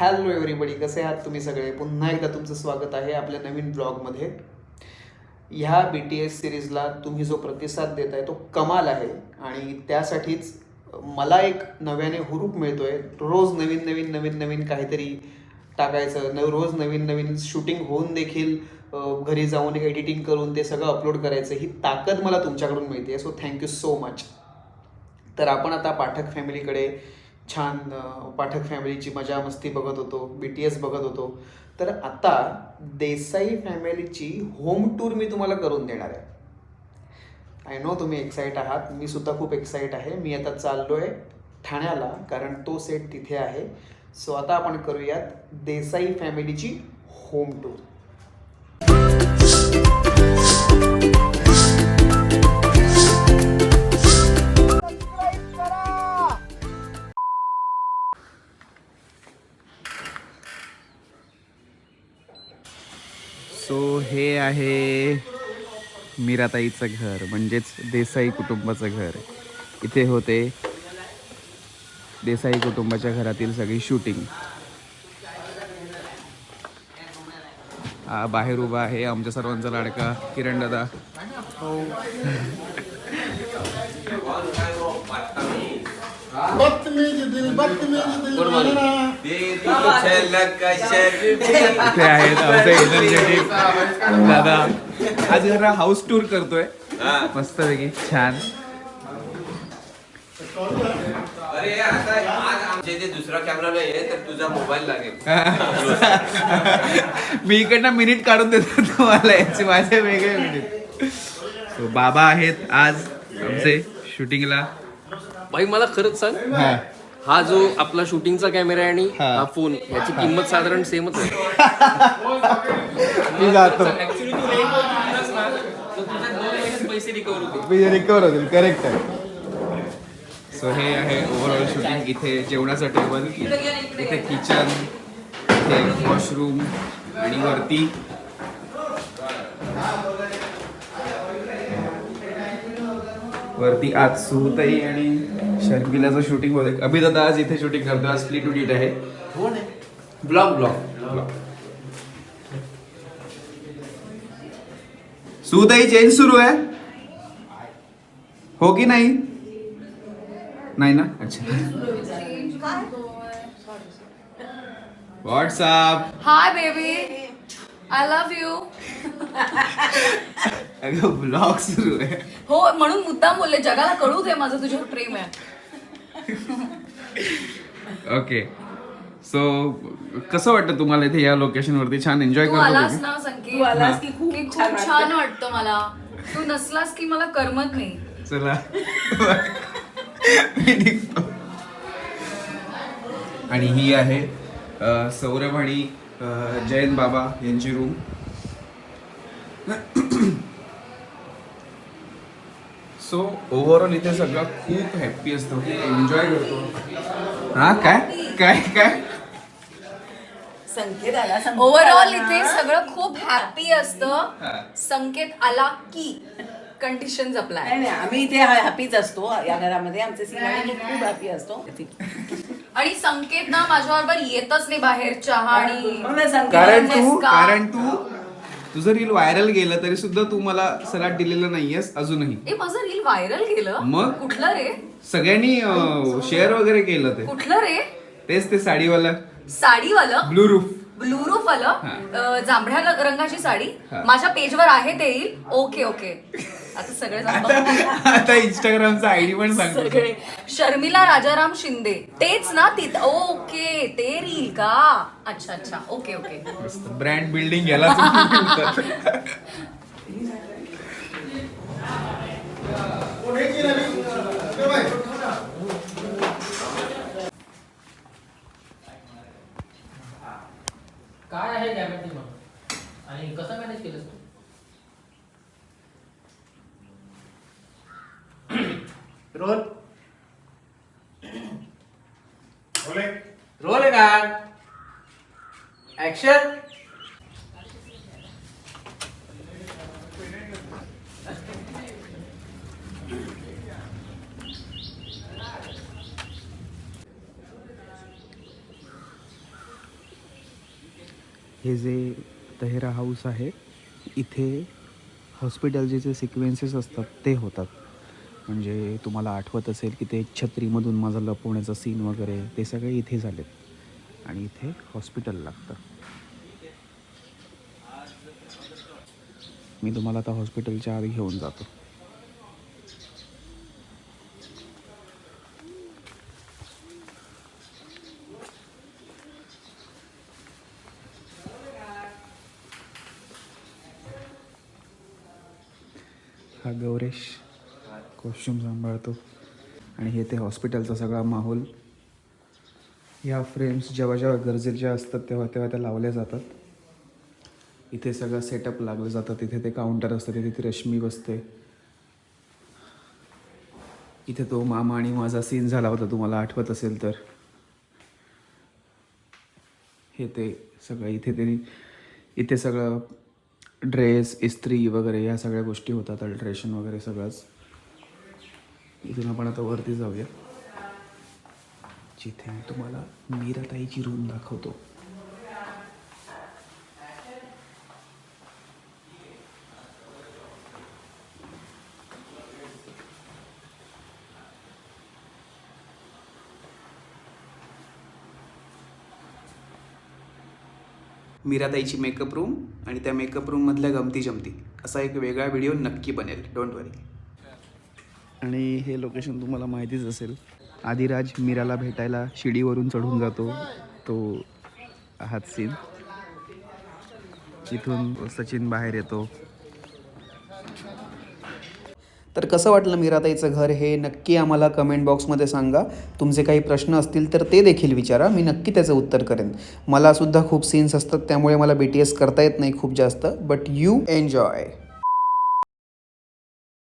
Hello everybody कसे आहात तुम्ही सगळे? पुन्हा एकदा तुमचं स्वागत आहे आपल्या नवीन ब्लॉगमध्ये. ह्या बी टी एस सिरीजला तुम्ही जो प्रतिसाद देत आहे तो कमाल आहे. आणि त्यासाठीच मला एक नव्याने हुरूप मिळतो आहे रोज नवीन नवीन नवीन नवीन काहीतरी टाकायचं. न रोज नवीन नवीन शूटिंग होऊन देखील घरी जाऊन एडिटिंग करून ते सगळं अपलोड करायचं ही ताकद मला तुमच्याकडून मिळते. सो थँक्यू सो मच तर आपण आता पाठक फॅमिलीकडे छान पाठक फॅमिलीची मजा मस्ती बघत होतो बी टी एस बघत होतो. तर आता देसाई फॅमिलीची होम टूर मी तुम्हाला करून देणार आहे. आय नो तुम्ही एक्साईट आहात. मी सुद्धा खूप एक्साईट आहे. मी आता चाललो आहे ठाण्याला कारण तो सेट तिथे आहे. सो आता आपण करूयात देसाई फॅमिलीची होम टूर. हे आहे मीराताईचं घर म्हणजेच देसाई कुटुंबाचं घर. इथे होते देसाई कुटुंबाच्या घरातील सगळी शूटिंग हा बाहेर उभा आहे आमच्या सर्वांचा लाडका किरण दादा. बदतमीज दिल बदतमीज दिल इथे आहेत आमचे एनर्जेटिक दादा. आज जरा हाऊस टूर करतोय. मस्तपैकी छान. अरे आता आज आमच्या इथे दुसरा कॅमेरा नाही आहे तर तुझा मोबाईल लागेल. मी इकडनं मिनिट काढून देतो तुम्हाला याचे माझे वेगळे मिनिट सो बाबा आहेत आज आमचे शूटिंगला भाई मला खरंच सांग. हा. हा जो आपला शूटिंगचा कॅमेरा आहे आणि हा. हा फोन याची किंमत साधारण सेमच आहे. मी जातो. ऍक्च्युली तू रेंट वरती ना. तर तुझ्या दोन महिन्यात पैसे रिकवर होते मी रिकवर होतील करेक्ट आहे. सो हे आहे ओव्हरऑल शूटिंग इथे जेवणाचं टेबल इथे किचन इथे वॉशरूम आणि वरती वरती आज सुहताई आणि शर्मिलाचं शूटिंग होते अभित आता आज इथे शूटिंग करतो आज स्प्लिट उडिट आहे. ब्लॉग ब्लॉग सुहताई चेंज सुरू आहे. हो की नाही? नाही ना? अच्छा. WhatsApp Hi, baby. I love you. अगं ब्लॉग सुरू आहे. हो म्हणून मुद्दाम बोलले जगाला कळू दे माझं तुझ्यावर प्रेम आहे. ओके सो कसं वाटतं तुम्हाला इथे या लोकेशन वरती? छान एन्जॉय तू करतो आलास तुम्ही? ना संकेत? आलास की खूप खूप छान वाटतं मला. तू नसलास की मला करमत नाही. चला. मी निघतो. आणि ही आहे अ, सौरभ आणि जयंत बाबा यांची रूम सो ओव्हरऑल इथे सगळं खूप हॅप्पी असतो खूप एन्जॉय करतो. हा काय? काय काय? संकेत आला ओव्हरऑल. इथे सगळं खूप हॅपी असतं. संकेत आला की कंडिशन जपलाय. नाही नाही आम्ही इथे हॅपीच असतो. या घरामध्ये आमचे सिनेमा खूप हॅपी असतो. आणि संकेत ना माझ्याबरोबर येतच नाही बाहेर चहा आणि कारण तू का? कारण तू तुझं रील व्हायरल गेलं तरी सुद्धा तू मला सलाड दिलेलं नाहीयेस अजूनही. ए माझं रील व्हायरल गेलं? मग? कुठलं रे? सगळ्यांनी शेअर वगैरे केलं ते. कुठलं रे? तेच ते साडीवाला. साडीवालं? ब्लू रूफ ब्लू रूफ आलं जांभळ्या रंगाची साडी. माझ्या पेजवर आहे ते येईल ओके ओके आता सगळे. आता इंस्टाग्रामचा आयडी पण सांगतो. सगळे. शर्मिला राजाराम शिंदे. तेच ना तिथ ओके. ते रील का? अच्छा अच्छा. Okay okay. ब्रँड बिल्डिंग याला. काय आहे गॅरंटी मग आणि कसं मॅनेज केलंस तू रोल रोल आहे का ऍक्शन हे जे तहेरा हाऊस आहे इथे हॉस्पिटलचे जे सिक्वेन्सेस असतात ते होतात. म्हणजे तुम्हाला आठवत असेल की ते छत्रीमधून माझा लपवण्याचा सीन वगैरे ते सगळे इथे झालेत. आणि इथे हॉस्पिटल लागतं. मी तुम्हाला आता हॉस्पिटलच्या आधी घेऊन जातो. हा गौरेश. कॉस्ट्युम सांभाळतो. आणि हे ते हॉस्पिटलचा सगळा माहोल. ह्या फ्रेम्स जेव्हा जेव्हा गरजेच्या असतात तेव्हा तेव्हा त्या लावल्या जातात. इथे सगळं सेटअप लागलं जातं. तिथे ते काउंटर असतं तिथे ती रश्मी बसते. इथे तो मामा आणि माझा सीन झाला होता तुम्हाला आठवत असेल तर. हे ते सगळं इथे ते इथे सगळं ड्रेस इस्त्री वगैरे ह्या सगळ्या गोष्टी होतात अल्ट्रेशन वगैरे सगळंच. इथून आपण आता वरती जाऊया. जिथे मी तुम्हाला मीराताईची रूम दाखवतो. मीराताईची मेकअप रूम आणि त्या मेकअप रूममधल्या गमती जमती. असा एक वेगळा व्हिडिओ नक्की बनेल. डोंट वरी आणि हे लोकेशन तुम्हाला माहितीच असेल. आदिराज मीराला भेटायला शिडीवरून चढून जातो. तो हात सीन इथून सचिन बाहेर येतो. तर कसं वाटलं मीराताईचं घर हे? नक्की आम्हाला कमेंट बॉक्समध्ये सांगा. तुमचे काही प्रश्न असतील तर ते देखील विचारा. मी नक्की त्याचं उत्तर करेन. मलासुद्धा खूप सीन्स असतात त्यामुळे मला बी टी एस करता येत नाही खूप जास्त. But you enjoy